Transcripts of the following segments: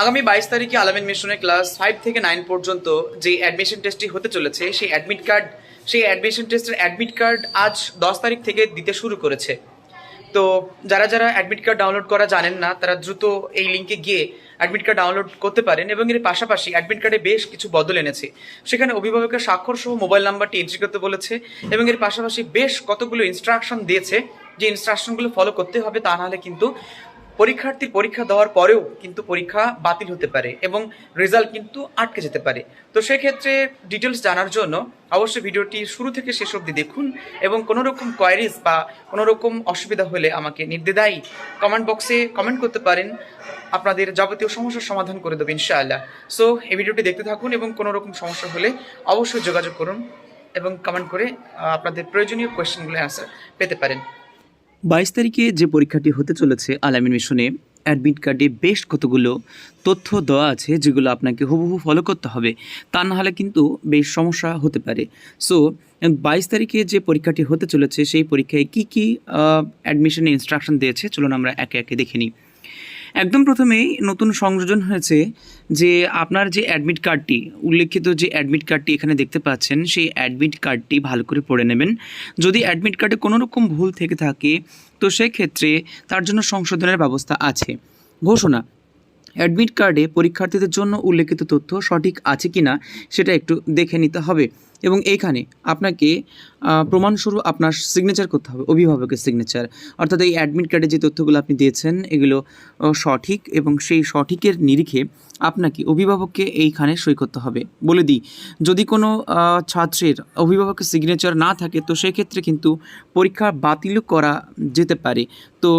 আগামী বাইশ তারিখে আলামিন মিশনের ক্লাস ফাইভ থেকে নাইন পর্যন্ত যে অ্যাডমিশন টেস্টটি হতে চলেছে, সেই অ্যাডমিট কার্ড সেই অ্যাডমিশন টেস্টের অ্যাডমিট কার্ড আজ দশ তারিখ থেকে দিতে শুরু করেছে। তো যারা যারা অ্যাডমিট কার্ড ডাউনলোড করা জানেন না, তারা দ্রুত এই লিঙ্কে গিয়ে অ্যাডমিট কার্ড ডাউনলোড করতে পারেন এবং এর পাশাপাশি অ্যাডমিট কার্ডে বেশ কিছু বদল এনেছে। সেখানে অভিভাবকের স্বাক্ষর সহ মোবাইল নাম্বারটি এন্ট্রি করতে বলেছে এবং এর পাশাপাশি বেশ কতগুলো ইনস্ট্রাকশন দিয়েছে। যে ইনস্ট্রাকশনগুলো ফলো করতে হবে তা নাহলে কিন্তু পরীক্ষার্থীর পরীক্ষা দেওয়ার পরেও কিন্তু পরীক্ষা বাতিল হতে পারে এবং রেজাল্ট কিন্তু আটকে যেতে পারে। তো সেক্ষেত্রে ডিটেলস জানার জন্য অবশ্যই ভিডিওটি শুরু থেকে শেষ অবধি দেখুন এবং কোনো রকম কোয়ারিজ বা কোনো রকম অসুবিধা হলে আমাকে নির্দ্বিধায় কমেন্ট বক্সে কমেন্ট করতে পারেন। আপনাদের যাবতীয় সমস্যার সমাধান করে দেবো ইনশাআল্লাহ। সো এই ভিডিওটি দেখতে থাকুন এবং কোনো রকম সমস্যা হলে অবশ্যই যোগাযোগ করুন এবং কমেন্ট করে আপনাদের প্রয়োজনীয় কোয়েশ্চেনগুলো অ্যান্সার পেতে পারেন। বাইশ তারিখে যে পরীক্ষাটি হতে চলেছে আলামিন মিশনে, অ্যাডমিট কার্ডে বেশ কতগুলো তথ্য দেওয়া আছে যেগুলো আপনাকে হুবহু ফলো করতে হবে। তা না হলে কিন্তু বেশ সমস্যা হতে পারে। সো বাইশ তারিখে যে পরীক্ষাটি হতে চলেছে, সেই পরীক্ষায় কি কী অ্যাডমিশনে ইনস্ট্রাকশন দিয়েছে, চলুন আমরা একে একে দেখে নিই। একদম প্রথমেই নতুন সংযোজন হয়েছে যে আপনার যে অ্যাডমিট কার্ডটি উল্লেখিত যে অ্যাডমিট কার্ডটি এখানে দেখতে পাচ্ছেন, সেই অ্যাডমিট কার্ডটি ভালো করে পড়ে নেবেন। যদি অ্যাডমিট কার্ডে কোনো রকম ভুল থেকে থাকে, তো সেক্ষেত্রে তার জন্য সংশোধনের ব্যবস্থা আছে। ঘোষণা অ্যাডমিট কার্ডে পরীক্ষার্থীদের জন্য উল্লেখিত তথ্য সঠিক আছে কি না সেটা একটু দেখে নিতে হবে। এবং এইখানে আপনাকে প্রমাণস্বরূপ আপনার সিগনেচার করতে হবে, অভিভাবকের সিগনেচার অর্থাৎ এই অ্যাডমিট কার্ডে যে তথ্যগুলো আপনি দিয়েছেন, এগুলো সঠিক এবং সেই সঠিকের নিরিখে আপনাকে অভিভাবককে এইখানে সই করতে হবে। বলে দিই, যদি কোনো ছাত্রের অভিভাবকের সিগনেচার না থাকে, তো সেক্ষেত্রে কিন্তু পরীক্ষা বাতিলও করা যেতে পারে। তো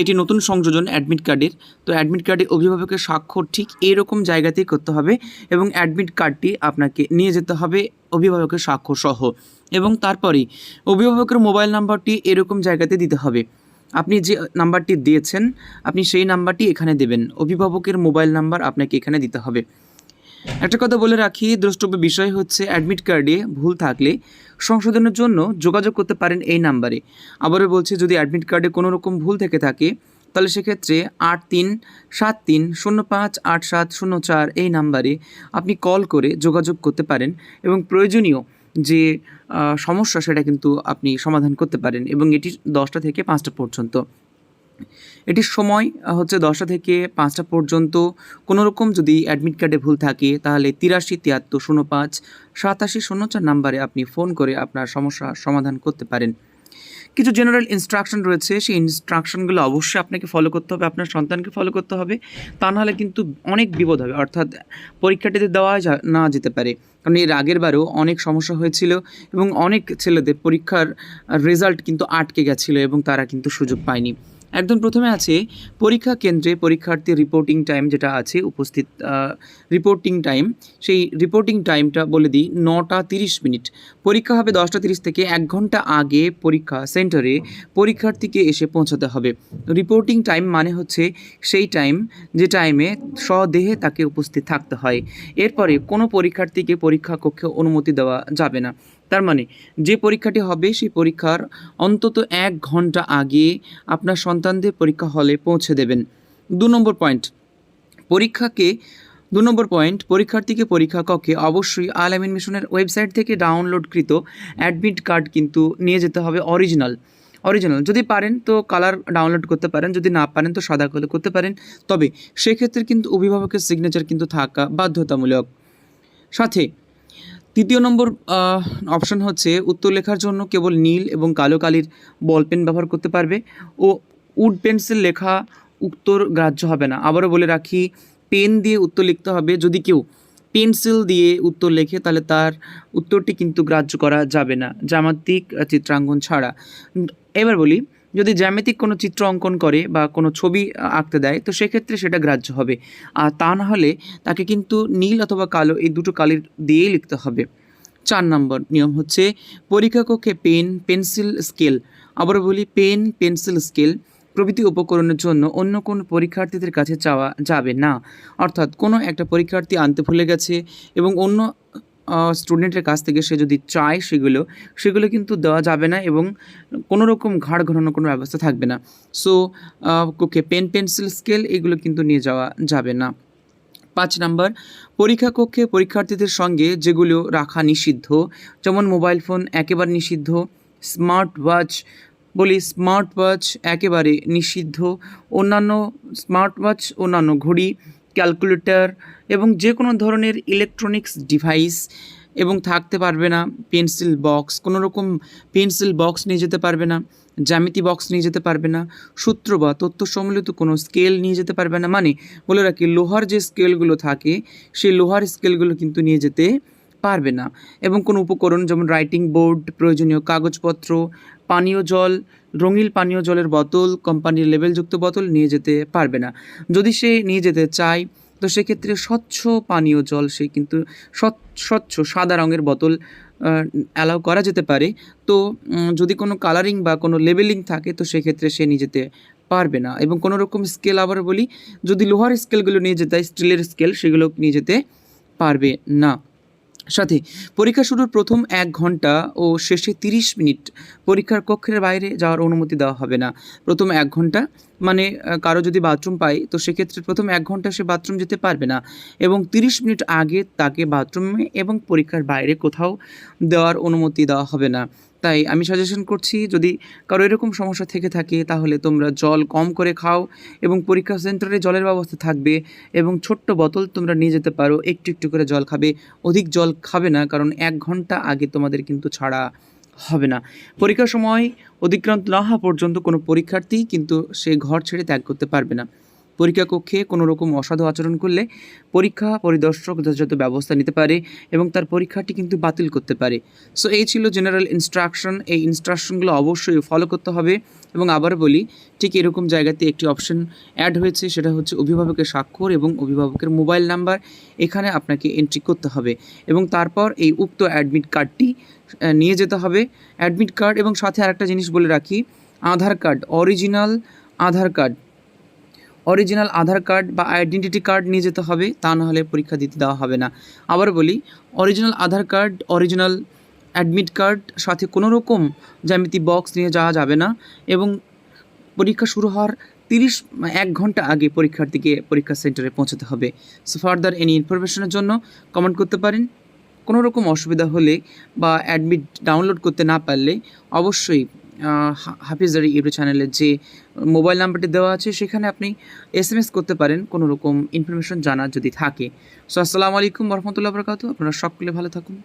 এটি নতুন সংযোজন অ্যাডমিট কার্ডের তো অ্যাডমিট কার্ডে অভিভাবকের স্বাক্ষর ঠিক এরকম জায়গাতেই করতে হবে এবং অ্যাডমিট কার্ডটি আপনাকে নিয়ে যেতে হবে অভিভাবকের স্বাক্ষর সহ এবং তারপরে অভিভাবকের মোবাইল নাম্বারটি এরকম জায়গাতে দিতে হবে। আপনি যে নাম্বারটি দিয়েছেন, আপনি সেই নাম্বারটি এখানে দেবেন। অভিভাবকের মোবাইল নাম্বার আপনাকে এখানে দিতে হবে। একটা কথা বলে রাখি, দ্রষ্টব্য বিষয় হচ্ছে অ্যাডমিট কার্ডে ভুল থাকলে সংশোধনের জন্য যোগাযোগ করতে পারেন এই নাম্বারে। আবারও বলছি, যদি অ্যাডমিট কার্ডে কোনো রকম ভুল থেকে থাকে তাহলে সেক্ষেত্রে আট তিন, সাত তিন, শূন্য পাঁচ, আট সাত, শূন্য চার এই নাম্বারে আপনি কল করে যোগাযোগ করতে পারেন এবং প্রয়োজনীয় যে সমস্যা সেটা কিন্তু আপনি সমাধান করতে পারেন এবং এটি দশটা থেকে পাঁচটা পর্যন্ত। এটির সময় হচ্ছে দশটা থেকে পাঁচটা পর্যন্ত। কোনো রকম যদি অ্যাডমিট কার্ডে ভুল থাকে, তাহলে তিরাশি, তিয়াত্তর, শূন্য পাঁচ, সাতাশি, শূন্য চার নাম্বারে আপনি ফোন করে আপনার সমস্যা সমাধান করতে পারেন। কিছু জেনারেল ইনস্ট্রাকশন রয়েছে, সেই ইনস্ট্রাকশনগুলো অবশ্যই আপনাকে ফলো করতে হবে, আপনার সন্তানকে ফলো করতে হবে। তা নাহলে কিন্তু অনেক বিপদ হবে, অর্থাৎ পরীক্ষাটিতে দেওয়া না যেতে পারে। কারণ এর আগের বারেও অনেক সমস্যা হয়েছিল এবং অনেক ছেলেদের পরীক্ষার রেজাল্ট কিন্তু আটকে গেছিল এবং তারা কিন্তু সুযোগ পায়নি। একদম প্রথমে আছে পরীক্ষা কেন্দ্রে পরীক্ষার্থীর রিপোর্টিং টাইম যেটা আছে উপস্থিত রিপোর্টিং টাইম সেই রিপোর্টিং টাইমটা বলে দিই, নটা তিরিশ মিনিট। পরীক্ষা হবে দশটা তিরিশ থেকে এক ঘণ্টা আগে পরীক্ষা সেন্টারে পরীক্ষার্থীকে এসে পৌঁছাতে হবে। রিপোর্টিং টাইম মানে হচ্ছে সেই টাইম যে টাইমে স্বদেহে তাকে উপস্থিত থাকতে হয়। এরপরে কোনো পরীক্ষার্থীকে পরীক্ষা কক্ষে অনুমতি দেওয়া যাবে না। তার মানে যে পরীক্ষাটি হবে সেই পরীক্ষার অন্তত এক ঘণ্টা আগে আপনার সন্তানদের পরীক্ষা হলে পৌঁছে দেবেন। দু নম্বর পয়েন্ট, পরীক্ষাকে, দু নম্বর পয়েন্ট, পরীক্ষার্থীকে পরীক্ষা কক্ষে অবশ্যই আলামিন মিশনের ওয়েবসাইট থেকে ডাউনলোডকৃত অ্যাডমিট কার্ড কিন্তু নিয়ে যেতে হবে অরিজিনাল। অরিজিনাল, যদি পারেন তো কালার ডাউনলোড করতে পারেন, যদি না পারেন তো সাদা কালো করতে পারেন। তবে সেক্ষেত্রে কিন্তু অভিভাবকের সিগনেচার কিন্তু থাকা বাধ্যতামূলক। সাথে তৃতীয় নম্বর অপশন হচ্ছে উত্তর লেখার জন্য কেবল নীল এবং কালো কালির বল পেন ব্যবহার করতে পারবে ও উড পেন্সিল লেখা উত্তর গ্রাহ্য হবে না। আবারও বলে রাখি, পেন দিয়ে উত্তর লিখতে হবে। যদি কেউ পেন্সিল দিয়ে উত্তর লেখে, তাহলে তার উত্তরটি কিন্তু গ্রাহ্য করা যাবে না। জামাতিক চিত্রাঙ্কন ছাড়া। এবার বলি যদি জ্যামিতিক কোনো চিত্র অঙ্কন করে বা কোনো ছবি আঁকতে দেয়, তো সেক্ষেত্রে সেটা গ্রাহ্য হবে। আর তা না হলে তাকে কিন্তু নীল অথবা কালো এই দুটো কালির দিয়েই লিখতে হবে। চার নম্বর নিয়ম হচ্ছে পরীক্ষা কক্ষে পেন, পেন্সিল, স্কেল। আবার বলি, পেন, পেন্সিল, স্কেল প্রভৃতি উপকরণের জন্য অন্য কোনো পরীক্ষার্থীদের কাছে চাওয়া যাবে না। অর্থাৎ কোনো একটা পরীক্ষার্থী আনতে ভুলে গেছে এবং অন্য স্টুডেন্টের কাছ থেকে সে যদি চায় সেগুলো সেগুলো কিন্তু দেওয়া যাবে না এবং কোনো রকম ঘাড় ঘোরানোর কোনো ব্যবস্থা থাকবে না। So okay pen pencil scale এগুলো কিন্তু নিয়ে যাওয়া যাবে না। পাঁচ নাম্বার, পরীক্ষা কক্ষে পরীক্ষার্থীদের সঙ্গে যেগুলো রাখা নিষিদ্ধ, যেমন মোবাইল ফোন একেবারে নিষিদ্ধ স্মার্ট ওয়াচ বলি স্মার্ট ওয়াচ একেবারে নিষিদ্ধ, অন্যান্য স্মার্ট ওয়াচ অন্যান্য ঘড়ি ক্যালকুলেটর এবং যে কোনো ধরনের ইলেকট্রনিক্স ডিভাইস এবং থাকতে পারবে না পেন্সিল বক্স কোনো রকম পেন্সিল বক্স নিয়ে যেতে পারবে না, জ্যামিতি বক্স নিয়ে যেতে পারবে না, সূত্র বা তথ্য সম্মিলিত কোনো স্কেল নিয়ে যেতে পারবে না। মানে বলে রাখি, লোহার যে স্কেলগুলো থাকে, সেই লোহার স্কেলগুলো কিন্তু নিয়ে যেতে পারবে না। এবং কোনো উপকরণ যেমন রাইটিং বোর্ড প্রয়োজনীয় কাগজপত্র পানীয় জল রঙিন পানীয় জলের বোতল, কোম্পানির লেবেলযুক্ত বোতল নিয়ে যেতে পারবে না। যদি সে নিয়ে যেতে চায়, তো সেক্ষেত্রে স্বচ্ছ পানীয় জল, সে কিন্তু স্বচ্ছ সাদা রঙের বোতল অ্যালাউ করা যেতে পারে। তো যদি কোনো কালারিং বা কোনো লেবেলিং থাকে, তো সেক্ষেত্রে সে নিয়ে যেতে পারবে না। এবং কোনো রকম স্কেল আবার বলি, যদি লোহার স্কেলগুলো নিয়ে যেতে হয় স্টিলের স্কেল সেগুলো নিয়ে যেতে পারবে না। সাথে পরীক্ষা শুরুর প্রথম এক ঘণ্টা ও শেষে তিরিশ মিনিট পরীক্ষার কক্ষের বাইরে যাওয়ার অনুমতি দেওয়া হবে না। প্রথম এক ঘণ্টা মানে কারও যদি বাথরুম পায়, তো সেক্ষেত্রে প্রথম এক ঘণ্টা সে বাথরুম যেতে পারবে না এবং তিরিশ মিনিট আগে তাকে বাথরুমে এবং পরীক্ষার বাইরে কোথাও দেওয়ার অনুমতি দেওয়া হবে না। তাই আমি সাজেশন করছি, যদি কারও এরকম সমস্যা থেকে থাকে, তাহলে তোমরা জল কম করে খাও এবং পরীক্ষা সেন্টারে জলের ব্যবস্থা থাকবে এবং ছোট্ট বোতল তোমরা নিয়ে যেতে পারো, একটু একটু করে জল খাবে। অধিক জল খাবে না, কারণ এক ঘণ্টা আগে তোমাদের কিন্তু ছাড়া হবে না। পরীক্ষার সময় অতিক্রান্ত না হওয়া পর্যন্ত কোনো পরীক্ষার্থী কিন্তু সে ঘর ছেড়ে ত্যাগ করতে পারবে না। পরীক্ষা কক্ষে কোনো রকম অসাধু আচরণ করলে পরীক্ষা পরিদর্শক যথাযথ ব্যবস্থা নিতে পারে এবং তার পরীক্ষাটি কিন্তু বাতিল করতে পারে। সো এই ছিল জেনারেল ইনস্ট্রাকশন এই ইনস্ট্রাকশনগুলো অবশ্যই ফলো করতে হবে এবং আবার বলি, ঠিক এরকম জায়গাতে একটি অপশন অ্যাড হয়েছে, সেটা হচ্ছে অভিভাবকের স্বাক্ষর এবং অভিভাবকের মোবাইল নাম্বার এখানে আপনাকে এন্ট্রি করতে হবে এবং তারপর এই উক্ত অ্যাডমিট কার্ডটি নিয়ে যেতে হবে। অ্যাডমিট কার্ড এবং সাথে আরেকটা জিনিস বলে রাখি, Aadhaar card original Aadhaar card original Aadhaar card বা আইডেন্টিটি কার্ড নিয়ে যেতে হবে, তা না হলে পরীক্ষা দিতে দেওয়া হবে না। আবার বলি, original Aadhaar card, original admit card, সাথে কোনো রকম জ্যামিতি বক্স নিয়ে যাওয়া যাবে না এবং পরীক্ষা শুরু হওয়ার তিরিশ, এক ঘণ্টা আগে পরীক্ষার্থীকে পরীক্ষা সেন্টারে পৌঁছাতে হবে। সো ফার্দার এনি ইনফরমেশনের জন্য কমেন্ট করতে পারেন। কোনো রকম অসুবিধা হলে বা অ্যাডমিট ডাউনলোড করতে না পারলে অবশ্যই হাফিজারি ইউটিউব চ্যানেলের যে মোবাইল নাম্বারটি দেওয়া আছে, সেখানে আপনি এস এম এস করতে পারেন, কোনো রকম ইনফরমেশন জানার যদি থাকে। সো আসসালামু আলাইকুম রহমতুল্লাহ বরকাত আপনারা সকলে ভালো থাকুন।